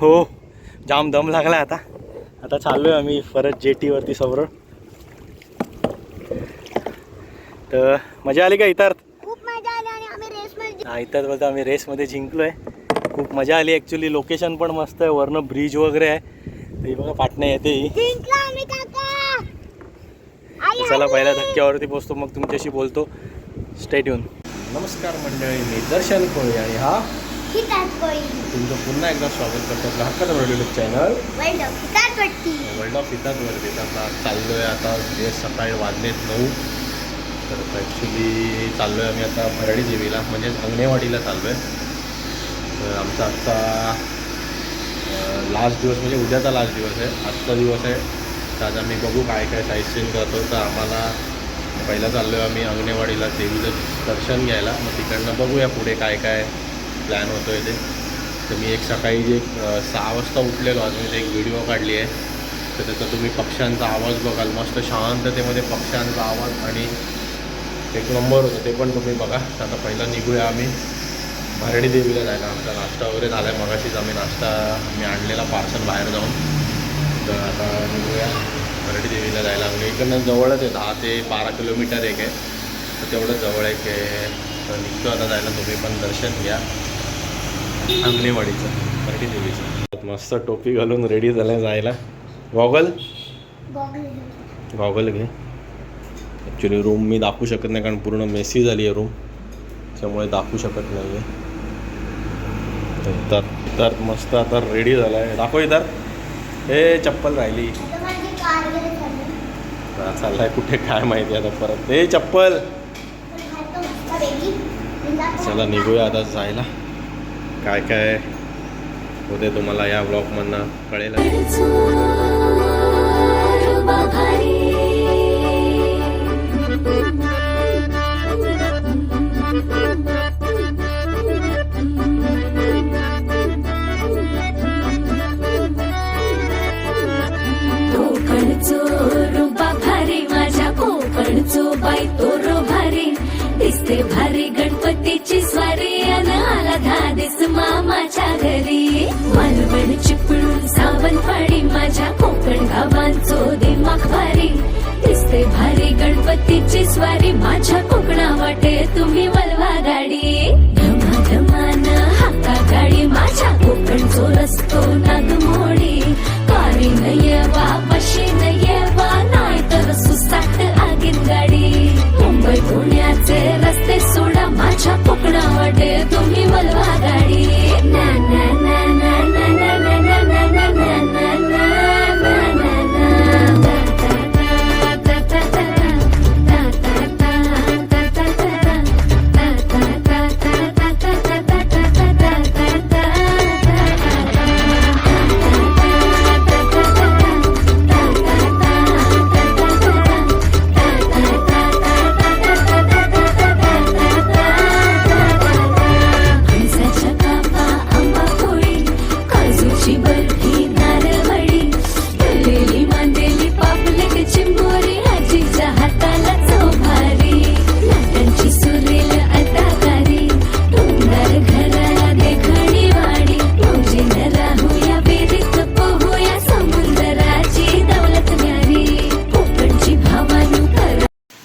हो. जाम दम लागला आता. आता चाललो आहे आम्ही परत जेटीवरती समोर. तर मजा आली का इथार्थ खूप मजा आली आणि आम्ही रेस मध्ये हा इथं बोलतो आम्ही रेसमध्ये जिंकलो आहे खूप मजा आली ॲक्च्युली लोकेशन पण मस्त आहे. वरनं ब्रिज वगैरे आहे. ते बघा पाटण्या येते ही. चला. पहिल्या धक्क्यावरती पोचतो. मग तुमच्याशी बोलतो. स्टेट येऊन नमस्कार मंडळी मी दर्शन कोळी आणि हा तुमचं पुन्हा एकदा स्वागत करतो आपल्या हक्काचं युट्यूब चॅनल वर्ल्ड ऑफ खितात पट्टी आता चाललो आहे आता जे सकाळी वाजलेत नऊ तर ॲक्च्युली चाललो आहे आम्ही आता भरडी देवीला म्हणजे अंगणेवाडीला चाललो आहे तर आमचा आजचा लास्ट दिवस म्हणजे उद्याचा लास्ट दिवस आहे. आजचा दिवस आहे. तर आज आम्ही बघू काय काय साईट करतो. तर आम्हाला पहिला चाललो आहे आम्ही अंगणेवाडीला देवीचं दर्शन घ्यायला. मग तिकडनं बघूया पुढे काय काय प्लॅन होतो आहे ते तर मी एक सकाळी जे सहा वाजता उठलेलो आज मी ते एक व्हिडिओ काढली आहे. तर त्याचा तुम्ही पक्ष्यांचा आवाज बघाल. मस्त शांततेमध्ये पक्ष्यांचा आवाज आणि एक नंबर होतं ते पण तुम्ही बघा. आता पहिला निघूया आम्ही. भरणी देवीला जायला. आमचा नाश्ता वगैरे झाला आहे मगाशीच आम्ही नाश्ता मी आणलेला पार्सल बाहेर जाऊन. तर आता निघूया. भरडी देवीला जायला म्हणजे इकडनं जवळच आहे दहा ते बारा किलोमीटर एक आहे. तर तेवढं जवळ एक आहे. तर निघतो आता जायला. तुम्ही पण दर्शन घ्या. अंगणेवाडीचं. भरडी देवीचं. मस्त टोपी घालून रेडी झालं जायला. गॉगल गॉगल घे. ॲक्च्युली रूम मी दाखवू शकत नाही कारण पूर्ण मेसी झाली आहे रूम त्यामुळे दाखवू शकत नाही आहे तर तर मस्त आता रेडी झाला आहे दाखव इतर हे चप्पल राहिली. आता माझी कार गेली चालली. चाललाय. कुठे काय माहिती आता परत. हे चप्पल. चला निघूया आता जायला. काय काय होते तुम्हाला या ब्लॉगमधनं कळेल असते भारी गणपतीची स्वारी माझ्या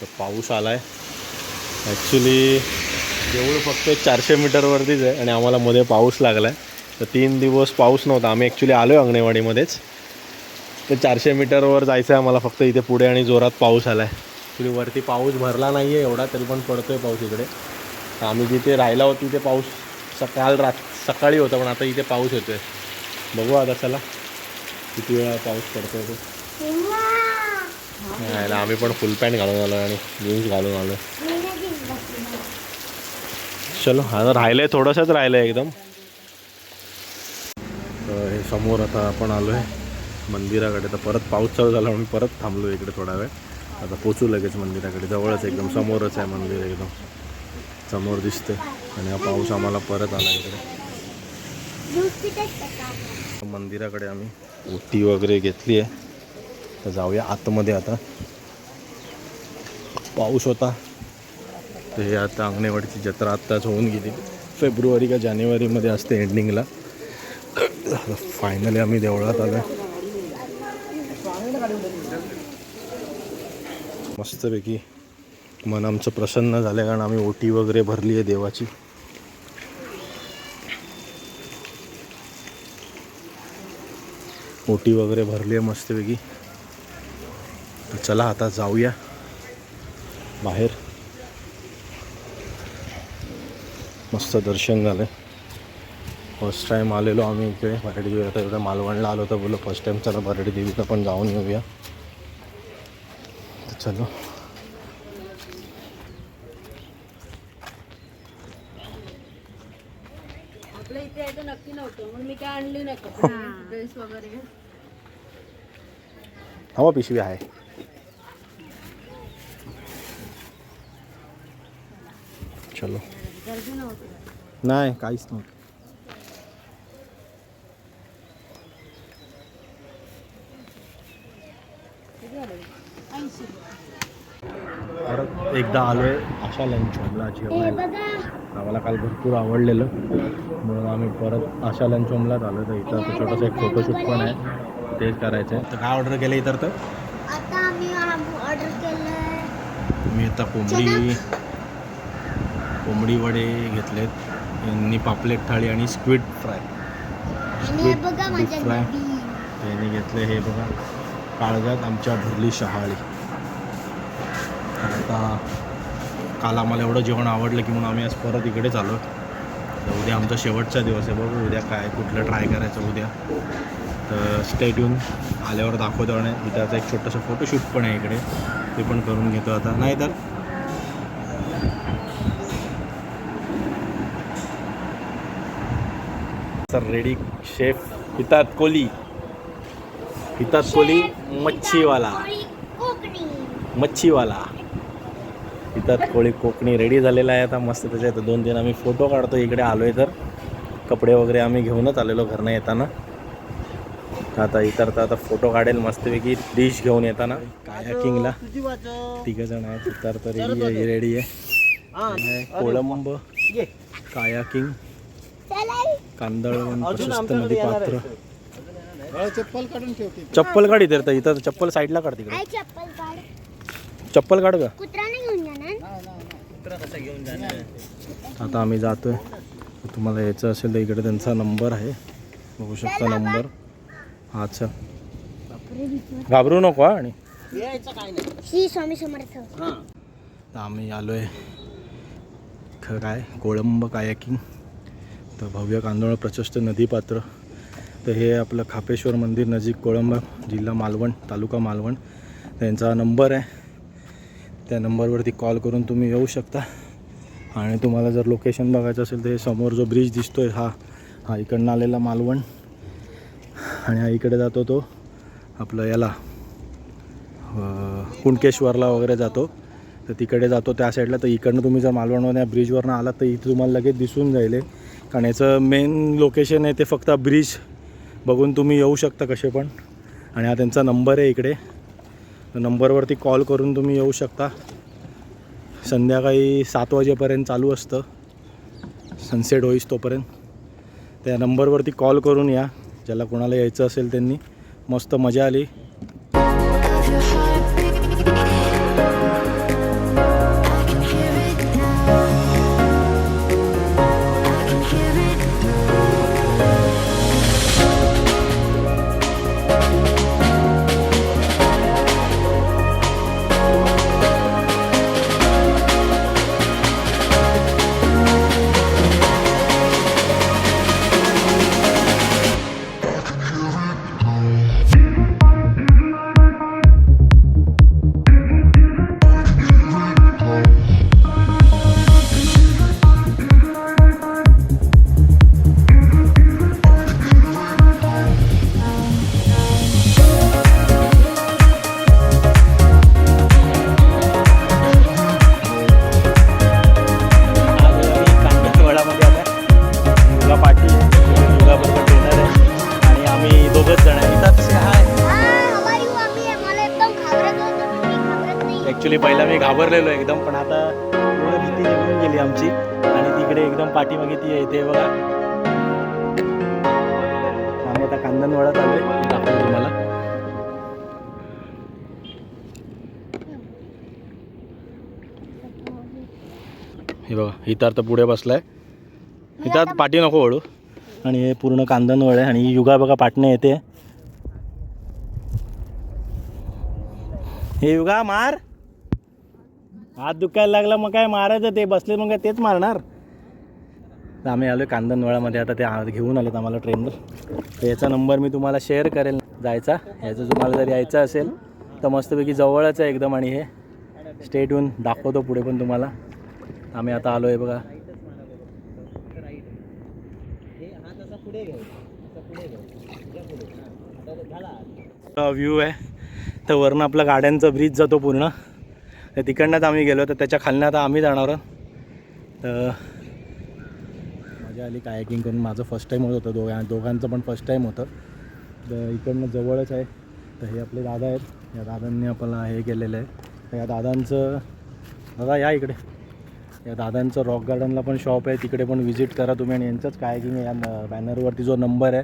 तर पाऊस आला आहे ॲक्च्युली देऊळ फक्त चारशे मीटरवरतीच आहे आणि आम्हाला मध्ये पाऊस लागला आहे तर तीन दिवस पाऊस नव्हता. आम्ही ॲक्च्युली आलो आहे अंगणेवाडीमध्येच. तर चारशे मीटरवर जायचं आहे आम्हाला फक्त इथे पुढे आणि जोरात पाऊस आला आहे ॲक्च्युली वरती पाऊस भरला नाही आहे एवढा तरी पण पडतो आहे पाऊस इकडे. तर आम्ही जिथे राहिला होतो तिथे पाऊस सकाळ रात सकाळी होता पण आता इथे पाऊस येतो आहे बघू आता चला किती वेळा पाऊस पडतो आहे तो. नाही, आम्ही पण फुल पॅन्ट घालून आलो आणि जीन्स घालून आलो चलो आता राहिलं आहे थोडंसंच राहिलं आहे एकदम. तर हे समोर आता आपण आलो आहे मंदिराकडे. तर परत पाऊस चालू झाला म्हणून परत थांबलो इकडे थोडा वेळ. आता पोचू लगेच मंदिराकडे. जवळच एकदम समोरच आहे मंदिर एकदम. समोर दिसते आणि हा पाऊस आम्हाला परत आला इकडे. मंदिराकडे आम्ही ओटी वगैरे घेतली आहे. तर जाऊया आतमध्ये आता. पाऊस होता. तर हे आता अंगणेवाडीची जत्रा आत्ताच होऊन गेली. फेब्रुवारी का जानेवारीमध्ये असते एंडिंगला फायनली आम्ही देवळात आलो. मस्तपैकी मन आमचं प्रसन्न झालं कारण आम्ही ओटी वगैरे भरली आहे देवाची. ओटी वगैरे भरली आहे मस्तपैकी. चला आता जाऊया. बाहेर. मस्त दर्शन झालं फर्स्ट टाईम आलेलो आम्ही इकडे बराडी देवी. आता इकडे मालवणला आलो तर बोललो फर्स्ट टाईम चला बराडी देवीला पण जाऊन येऊया. चलो. आपल्या इथे आहे तर नक्की नव्हतं. म्हणून मी काय आणली नाही कपडे ड्रेस वगैरे. हवा पिशवी आहे चलो गर्दी नव्हती नाही काहीच नव्हतं. ऐंशी परत एकदा आलोय आशा लंच होमला जेवायला. आम्हाला काल भरपूर आवडलेलं. म्हणून आम्ही परत आशा लंच होमलाच आलो तर इथं असं छोटंसं एक फोटोशूट पण आहे. तेच करायचं आहे तर काय ऑर्डर केलं इतर तर? आता आम्ही ऑर्डर केलं मी आता कोंबडी कोंबडी वडे घेतलेत यांनी पापलेट थाळी आणि स्क्विड फ्राय आणि हे बघा Deep माझ्या fry. नदी यांनी घेतले हे बघा. काळजात आमच्या भरली शहाळी. आता काल आम्हाला एवढं जेवण आवडलं की म्हणून आम्ही आज परत इकडेच आलो. तर उद्या आमचा शेवटचा दिवस आहे बघू उद्या काय कुठलं ट्राय करायचं उद्या. तर स्टेट येऊन आल्यावर दाखवतो आणि इथं आता एक छोटंसं फोटोशूट पण आहे इकडे. ते पण करून घेतो आता. नाही तर सर रेडी शेफ हितात कोली. हितात कोली मच्छीवाला. मच्छीवाला. हितात कोळी कोकणी रेडी झालेला आहे आता मस्त त्याच्यात दोन तीन आम्ही फोटो काढतो इकडे आलो आहे तर. कपडे वगैरे आम्ही घेऊनच आलेलो घरनं येताना. आता इतर तर आता फोटो काढेल मस्तपैकी डिश घेऊन येताना. कायाकिंगला तिघ जण आहेत इतर तर रेडी रेडी आहे. कोळंब. कायाकिंग कांदळवन प्रशस्त नदी पात्र. चप्पल काढून ठेवते चप्पल काढ इथे तर इथं चप्पल साईडला काढ तिकडे. चप्पल काढ. चप्पल काढ ग. कुत्रा नाही घेऊन जाणार? आता आम्ही जातोय. तुम्हाला यायचं असेल तर इकडे त्यांचा नंबर आहे. बघू शकता नंबर. अच्छा घाबरू नको हा आणि. श्री स्वामी समर्थ. तर आम्ही आलो आहे ख काय कोळंब कायाकिंग. तर भव्य कांदळ प्रशस्त नदीपात्र. तर हे आपलं खापेश्वर मंदिर नजीक कोळंब जिल्हा मालवण तालुका मालवण. त्यांचा नंबर आहे. त्या नंबरवरती कॉल करून तुम्ही येऊ शकता. आणि तुम्हाला जर लोकेशन बघायचं असेल तर हे समोर जो ब्रिज दिसतो आहे हा हा इकडनं आलेला मालवण. आणि हा इकडे जातो तो आपलं याला कुणकेश्वरला वगैरे जातो. तर तिकडे जातो त्या साईडला. तर इकडनं तुम्ही जर मालवणवर या ब्रिजवरनं आलात तर इथे तुम्हाला लगेच दिसून जाईल आहे कारण याचं मेन लोकेशन आहे ते फक्त ब्रिज बघून तुम्ही येऊ शकता कसे पण. आणि हा त्यांचा नंबर आहे इकडे. नंबरवरती कॉल करून तुम्ही येऊ शकता. संध्याकाळी सात वाजेपर्यंत चालू असतं. सनसेट होईस तोपर्यंत. त्या नंबरवरती कॉल करून या. ज्याला कोणाला यायचं असेल त्यांनी. मस्त मजा आली. आमची. आणि तिकडे एकदम पाठीमागे ती येते बघा. कांदनवाडा चालू आहे दाखवतो तुम्हाला. हे बघा इथं आता पुढे बसलाय. इथं आता पाठी नको वळू आणि हे पूर्ण कांदनवळ आहे आणि युगा बघा पाटणे येते. हे युगा मार. हात दुखायला लागला मग काय मारायचं ते? बसले मग काय तेच मारणार? तर आम्ही आलो कांदनवळामध्ये आता ते घेऊन आलेत आम्हाला ट्रेनवर. तर याचा नंबर मी तुम्हाला शेअर करेल. जायचा. याचं तुम्हाला जर यायचं असेल तर मस्तपैकी जवळच आहे एकदम आणि हे. स्टेट येऊन दाखवतो पुढे पण तुम्हाला. आम्ही आता आलो आहे बघा व्ह्यू आहे. तर वरनं आपला गाड्यांचा ब्रिज जातो पूर्ण. तर तिकडनंच आम्ही गेलो तर त्याच्या खालनं आता आम्ही जाणार आहोत. तर मजा आली कायकिंग करून. माझं फर्स्ट टाईम होत होतं दोघां दोघांचं पण फर्स्ट टाईम होतं. तर इकडनं जवळच आहे. तर हे आपले दादा आहेत. या दादांनी आपल्याला हे केलेलं आहे. तर या दादांचं दादा या इकडे. या दादांचं रॉक गार्डनला पण शॉप आहे. तिकडे पण व्हिजिट करा तुम्ही आणि यांचंच कायकिंग या बॅनरवरती जो नंबर आहे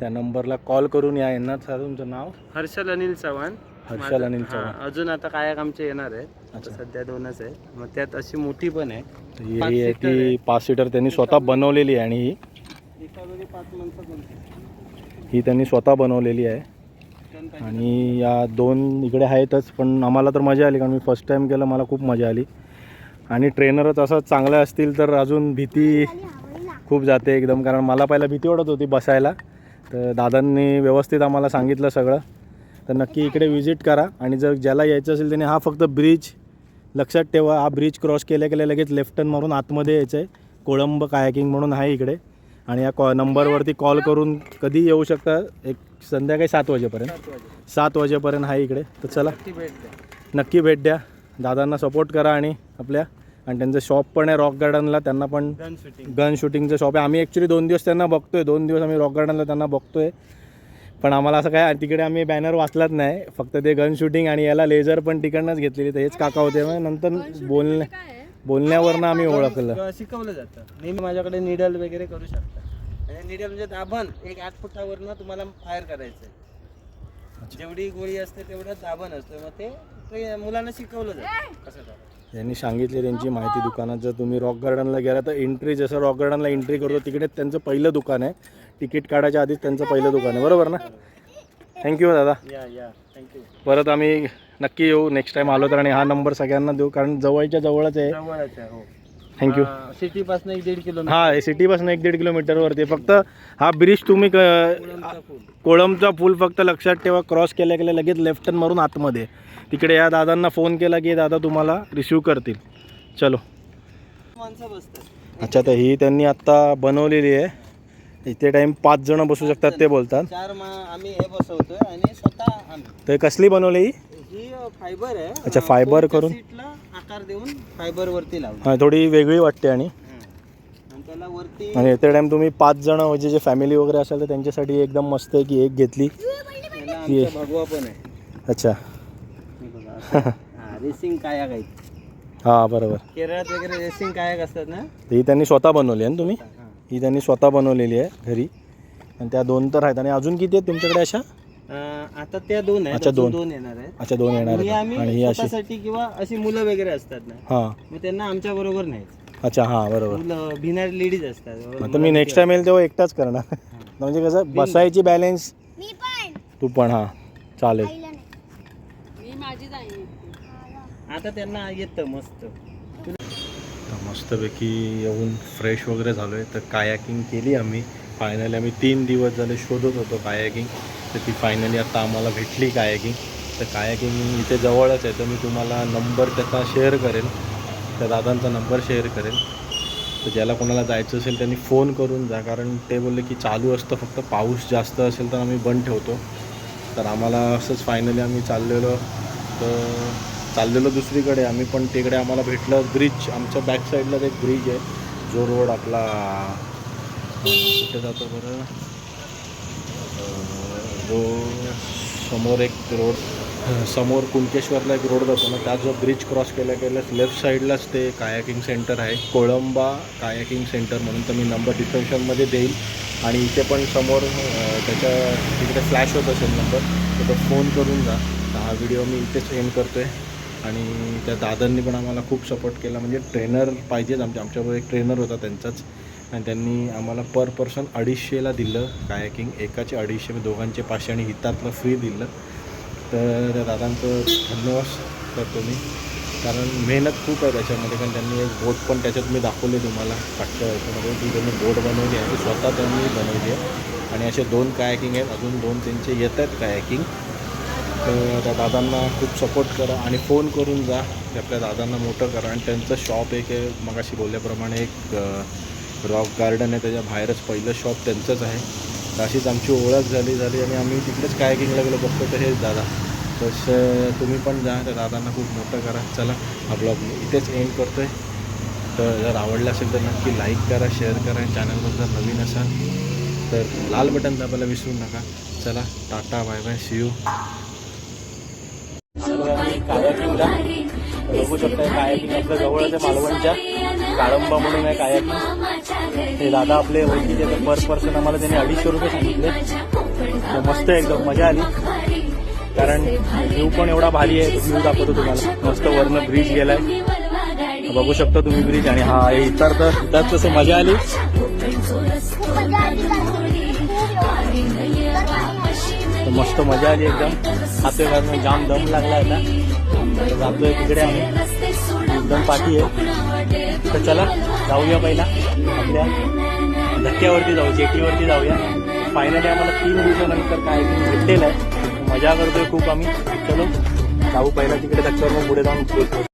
त्या नंबरला कॉल करून या यांना. तुमचं नाव? हर्षल अनिल चव्हाण. हर्षल अनिल चव्हाण. अजून आता कायक आमचे येणार आहेत. आता. सध्या दोनच आहे मग त्यात अशी मोठी पण आहे ही पाच आहे ती आहे. पाच सीटर त्यांनी स्वतः बनवलेली आहे आणि ही एका वेळी पाच माणसं बोलतात. ही त्यांनी स्वतः बनवलेली आहे दोन पाहिजे. आणि या दोन इकडे आहेतच पण आम्हाला तर मजा आली कारण मी फर्स्ट टाईम केलं मला खूप मजा आली आणि ट्रेनरच असं चांगले असतील तर अजून भीती खूप जाते एकदम कारण मला पहिला भीती वाटत होती बसायला तर दादांनी व्यवस्थित आम्हाला सांगितलं सगळं तर नक्की इकडे व्हिजिट करा आणि जर ज्याला यायचं असेल त्याने हा फक्त ब्रिज लक्षात ठेवा हा ब्रिज क्रॉस केल्या केल्या लगेच लेफ्ट टर्न मारून आतमध्ये यायचं आहे कोळंब कायाकिंग म्हणून आहे इकडे. आणि या कॉ नंबरवरती कॉल करून कधी येऊ शकता? एक संध्याकाळी सात वाजेपर्यंत. सात वाजे. सात वाजेपर्यंत आहे इकडे. तर चला. नक्की भेट द्या. दादांना सपोर्ट करा आणि आपल्या आणि त्यांचं शॉप पण आहे रॉक गार्डनला त्यांना पण गन शूटिंग गन शूटिंगचं शॉप आहे. आम्ही ॲक्च्युली दोन दिवस त्यांना बघतोय. दोन दिवस आम्ही रॉक गार्डनला त्यांना बघतोय. पण आम्हाला असं काय तिकडे आम्ही बॅनर वाचलाच नाही. फक्त ते गन शूटिंग आणि याला लेझर पण तिकडनंच घेतलेली. तर हेच काका होते. मग नंतर बोलण्या काय आहे? बोलण्यावरनं आम्ही ओळखलं. किंवा शिकवलं जातं. नेहमी माझ्याकडे निडल वगैरे करू शकता. आणि निडल म्हणजे दाभण एक आठ फुटावरनं तुम्हाला फायर करायचं आहे जेवढी गोळी असते तेवढं दाभण असतं. मग ते मुलांना शिकवलं जातं. कसं यांनी सांगितली त्यांची माहिती दुकानात. जर तुम्ही रॉक गार्डनला गेला तर एंट्री जसं रॉक गार्डनला एंट्री करतो तिकडे त्यांचं पहिलं दुकान आहे. तिकीट काढायच्या आधीच त्यांचं पहिलं दुकान आहे. बरोबर ना? थँक्यू दादा. या या थँक्यू परत आम्ही नक्की येऊ. नेक्स्ट टाइम आलो तर आणि हा नंबर सगळ्यांना देऊ कारण जवळच्या जवळच आहे. हो. थँक्यू सिटी पासून एक दीड किलोमीटर. हा सिटीपासून एक दीड किलोमीटरवरती. फक्त हा ब्रिज तुम्ही क-. कोळमचा पूल. फक्त लक्षात ठेवा क्रॉस केल्या केल्या लगेच लेफ्ट टर्न मारून आतमध्ये. तिकडे या दादांना फोन केला की दादा तुम्हाला रिसिव्ह करतील. चलो. अच्छा तर ही त्यांनी आत्ता बनवलेली आहे. इथे टाईम पाच जण बसू शकतात ते बोलतात. आम्ही हे आणि स्वतः तर कसली बनवली ही? ही फायबर आहे. अच्छा, फोनच्या करून? आकार देऊन फायबर वरती लावली. हां थोडी वेगळी वाटते आणि. त्याला वरती आणि येते टाईम तुम्ही पाच जण म्हणजे जे फॅमिली वगैरे असेल तर त्यांच्यासाठी एकदम मस्त आहे की एक घेतली. भगवा पण आहे. अच्छा. हे रेसिंग कायाक आहेत. हां बरोबर. केरळात वगैरे रेसिंग कायाक असतात ना? ही त्यांनी स्वतः बनवली आहे ना तुम्ही? हा. ही. त्यांनी स्वतः बनवलेली आहे घरी. आणि त्या दोन तर आहेत. आणि अजून किती आहेत तुमच्याकडे अशा? अं, आता त्या दोन आहेत. अच्छा, अजून दोन. दोन येणार आहेत. अच्छा दोन येणार ही आहेत. आम्ही आणि ही अशी स्वतःसाठी किंवा अशी मुलं वगैरे असतात ना हां. मग त्यांना आमच्या बरोबर नाही अच्छा हां बरोबर. मुलं भिणारी लेडीज असतात. आता मी नेक्स्ट टाइम येईल तेव्हा एकटाच करणार. म्हणजे कसं बसायची बॅलेन्स मी पण. तू पण हां. चालेल. आता त्यांना येतं मस्त. तर मस्तपैकी येऊन फ्रेश वगैरे झालो आहे तर कायाकिंग केली आम्ही. फायनली आम्ही तीन दिवस झाले शोधत होतो कायाकिंग तर ती फायनली आता आम्हाला भेटली कायाकिंग तर कायाकिंग इथे जवळच आहे. तर मी तुम्हाला नंबर त्याचा शेअर करेल. त्या दादांचा नंबर शेअर करेल. तर ज्याला कोणाला जायचं असेल त्यांनी फोन करून जा. कारण ते बोलले की चालू असतं फक्त. पाऊस जास्त असेल तर आम्ही बंद ठेवतो. तर आम्हाला असंच फायनली आम्ही चाललेलो. तर चाललेलो दुसरीकडे. आम्ही पण तिकडे आम्हाला भेटलं ब्रिज आमच्या बॅक साईडलाच एक ब्रिज आहे. जो रोड आपला कुठे जातो बरं? जो समोर एक रोड समोर कुणकेश्वरला एक रोड जातो ना त्या जो ब्रिज क्रॉस केल्या केल्यास लेफ्ट साईडलाच ते कायाकिंग सेंटर आहे. कोळंबा कायाकिंग सेंटर म्हणून तर मी नंबर डिस्क्रिप्शनमध्ये देईल. आणि इथे पण समोर त्याच्या तिकडे फ्लॅश होत असेल नंबर तर तो फोन करून जा. व्हिडिओ मी इथेच एंड करतो आहे आणि त्या दादांनी पण आम्हाला खूप सपोर्ट केला. म्हणजे ट्रेनर पाहिजेच आमच्या आमच्याबरोबर एक ट्रेनर होता त्यांचाच. आणि त्यांनी आम्हाला पर पर्सन अडीचशेला दिलं. कायकिंग एकाचे अडीचशे मी दोघांचे पाचशे आणि हितातलं फ्री दिलं. तर त्या दादांचं धन्यवाद करतो मी. कारण मेहनत खूप आहे त्याच्यामध्ये. कारण त्यांनी एक बोट पण त्याच्यात मी दाखवले तुम्हाला पाठच्या याच्यामध्ये ती त्यांनी बोट बनवली आहे. ती स्वतः त्यांनी बनवली आहे. आणि असे दोन कायकिंग आहेत. अजून दोन त्यांचे येत आहेत कायकिंग तर त्या दादांना खूप सपोर्ट करा आणि फोन करून जा ते आपल्या दादांना मोठं करा. आणि त्यांचं शॉप एक आहे मगाशी बोलल्याप्रमाणे एक रॉक गार्डन आहे त्याच्या बाहेरच पहिलं शॉप त्यांचंच आहे. तर अशीच आमची ओळख झाली झाली आणि आम्ही तिकडेच कायकिंगला गेलो बघतो तर हेच दादा. तसं तुम्ही पण जा त्या दादांना खूप मोठं करा. चला हा ब्लॉग मी इथेच एंड करतो आहे तर जर आवडलं असेल तर नक्की लाईक करा शेअर करा. चॅनलवर जर नवीन असाल तर लाल बटन दाबायला विसरू नका. चला tata bye bye see you कायाकिंगला बघू शकता कायाकिंग आपल्या जवळच आहे मालवणच्या काळंबा म्हणून आहे. कायाकिंग ते दादा आपले ओळखीचे तर पर पर्सन आम्हाला त्यांनी अडीचशे रुपये सांगितले. मस्त आहे एकदम मजा आली. कारण व्ह्यू पण एवढा भारी आहे व्ह्यू दाखवतो तुम्हाला. मस्त वरनं ब्रिज गेलाय. बघू शकता तुम्ही ब्रिज आणि हा इतर तर इतर तसं मजा आली. तर मस्त मजा आली एकदम. खातोय कारण जाम दम लागला आता. तर जातोय तिकडे आम्ही. एकदम पाठी आहे. तर चला जाऊया पहिला. आपल्या धक्क्यावरती जाऊ जेटीवरती जाऊया. फायनली आम्हाला तीन दिवसानंतर काय भेटलेलं आहे. मजा करतोय खूप आम्ही. चलो जाऊ पहिला तिकडे धक्क्यावर मग पुढे जाऊन.